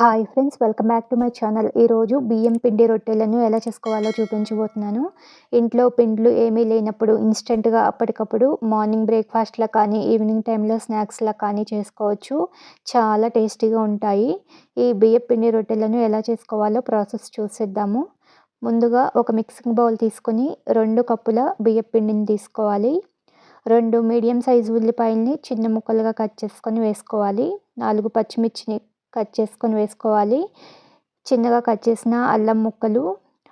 Hi friends welcome back to my channel ఈరోజు బియ్యం పిండి రొట్టెలను ఎలా చేసుకోవాలో చూపించబోతున్నాను. ఇంట్లో పిండ్లు ఏమీ లేనప్పుడు ఇన్స్టెంట్గా అప్పటికప్పుడు మార్నింగ్ బ్రేక్ఫాస్ట్లా కానీ ఈవినింగ్ టైంలో స్నాక్స్లా కానీ చేసుకోవచ్చు. చాలా టేస్టీగా ఉంటాయి. ఈ బియ్యం పిండి రొట్టెలను ఎలా చేసుకోవాలో ప్రాసెస్ చూసేద్దాము. ముందుగా ఒక మిక్సింగ్ బౌల్ తీసుకొని రెండు కప్పుల బియ్యం పిండిని తీసుకోవాలి. రెండు మీడియం సైజు ఉల్లిపాయల్ని చిన్న ముక్కలుగా కట్ చేసుకొని వేసుకోవాలి. నాలుగు పచ్చిమిర్చిని కట్ చేసుకొని వేసుకోవాలి. చిన్నగా కట్ చేసిన అల్లం ముక్కలు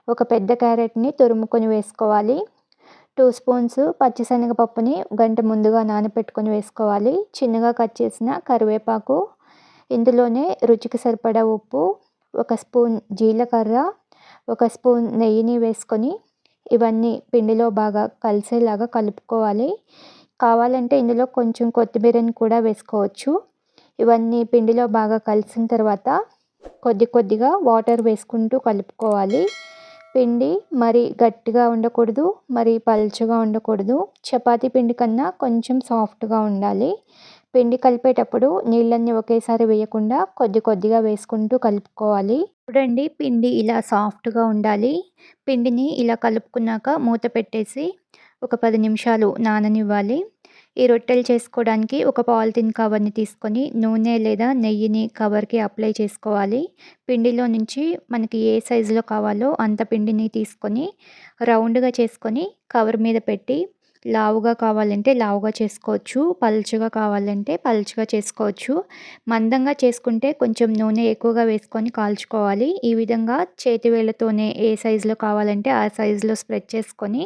ఒక పెద్ద క్యారెట్ని తురుముకొని వేసుకోవాలి. టూ స్పూన్స్ పచ్చిశనగపప్పుని గంట ముందుగా నానబెట్టుకొని వేసుకోవాలి. చిన్నగా కట్ చేసిన కరివేపాకు ఇందులోనే రుచికి సరిపడా ఉప్పు ఒక స్పూన్ జీలకర్ర ఒక స్పూన్ నెయ్యిని వేసుకొని ఇవన్నీ పిండిలో బాగా కలిసేలాగా కలుపుకోవాలి. కావాలంటే ఇందులో కొంచెం కొత్తిమీరని కూడా వేసుకోవచ్చు. ఇవన్నీ పిండిలో బాగా కలిసిన తర్వాత కొద్ది కొద్దిగా వాటర్ వేసుకుంటూ కలుపుకోవాలి. పిండి మరి గట్టిగా ఉండకూడదు మరి పలుచగా ఉండకూడదు. చపాతీ పిండి కన్నా కొంచెం సాఫ్ట్గా ఉండాలి. పిండి కలిపేటప్పుడు నీళ్ళన్నీ ఒకేసారి వేయకుండా కొద్ది కొద్దిగా వేసుకుంటూ కలుపుకోవాలి. చూడండి పిండి ఇలా సాఫ్ట్గా ఉండాలి. పిండిని ఇలా కలుపుకున్నాక మూత పెట్టేసి ఒక పది నిమిషాలు నాననివ్వాలి. ఈ రొట్టెలు చేసుకోవడానికి ఒక పాలిథిన్ కవర్ని తీసుకొని నూనె లేదా నెయ్యిని కవర్కి అప్లై చేసుకోవాలి. పిండిలో నుంచి మనకి ఏ సైజులో కావాలో అంత పిండిని తీసుకొని రౌండ్గా చేసుకొని కవర్ మీద పెట్టి లావుగా కావాలంటే లావుగా చేసుకోవచ్చు పలుచగా కావాలంటే పలుచగా చేసుకోవచ్చు. మందంగా చేసుకుంటే కొంచెం నూనె ఎక్కువగా వేసుకొని కాల్చుకోవాలి. ఈ విధంగా చేతి వేళ్ళతోనే ఏ సైజులో కావాలంటే ఆ సైజులో స్ప్రెడ్ చేసుకొని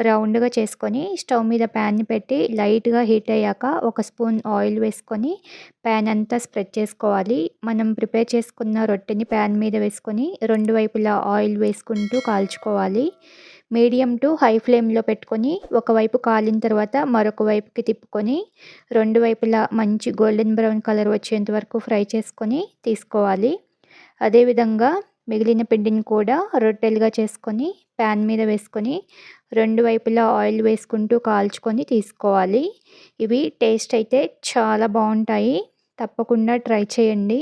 రౌండ్గా చేసుకొని స్టవ్ మీద ప్యాన్ని పెట్టి లైట్గా హీట్ అయ్యాక ఒక స్పూన్ ఆయిల్ వేసుకొని ప్యాన్ అంతా స్ప్రెడ్ చేసుకోవాలి. మనం ప్రిపేర్ చేసుకున్న రొట్టెని ప్యాన్ మీద వేసుకొని రెండు వైపులా ఆయిల్ వేసుకుంటూ కాల్చుకోవాలి. మీడియం టు హై ఫ్లేమ్లో పెట్టుకొని ఒకవైపు కాలిన తర్వాత మరొక వైపుకి తిప్పుకొని రెండు వైపులా మంచి గోల్డెన్ బ్రౌన్ కలర్ వచ్చేంత వరకు ఫ్రై చేసుకొని తీసుకోవాలి. అదేవిధంగా మిగిలిన పిండిని కూడా రొట్టెలుగా చేసుకొని ప్యాన్ మీద వేసుకొని రెండు వైపులా ఆయిల్ వేసుకుంటూ కాల్చుకొని తీసుకోవాలి. ఇవి టేస్ట్ అయితే చాలా బాగుంటాయి. తప్పకుండా ట్రై చేయండి.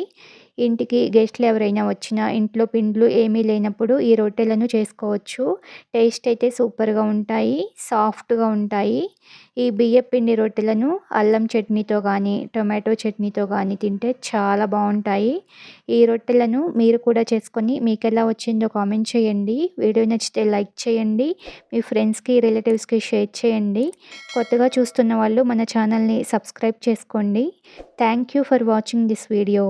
ఇంటికి గెస్ట్లు ఎవరైనా వచ్చినా ఇంట్లో పిండ్లు ఏమీ లేనప్పుడు ఈ రొట్టెలను చేసుకోవచ్చు. టేస్ట్ అయితే సూపర్గా ఉంటాయి సాఫ్ట్గా ఉంటాయి. ఈ బియ్య పిండి రొట్టెలను అల్లం చట్నీతో కానీ టొమాటో చట్నీతో కానీ తింటే చాలా బాగుంటాయి. ఈ రొట్టెలను మీరు కూడా చేసుకొని మీకు ఎలా వచ్చిందో కామెంట్ చేయండి. వీడియో నచ్చితే లైక్ చేయండి. మీ ఫ్రెండ్స్కి రిలేటివ్స్కి షేర్ చేయండి. కొత్తగా చూస్తున్న వాళ్ళు మన ఛానల్ని సబ్స్క్రైబ్ చేసుకోండి. Thank you for watching this video.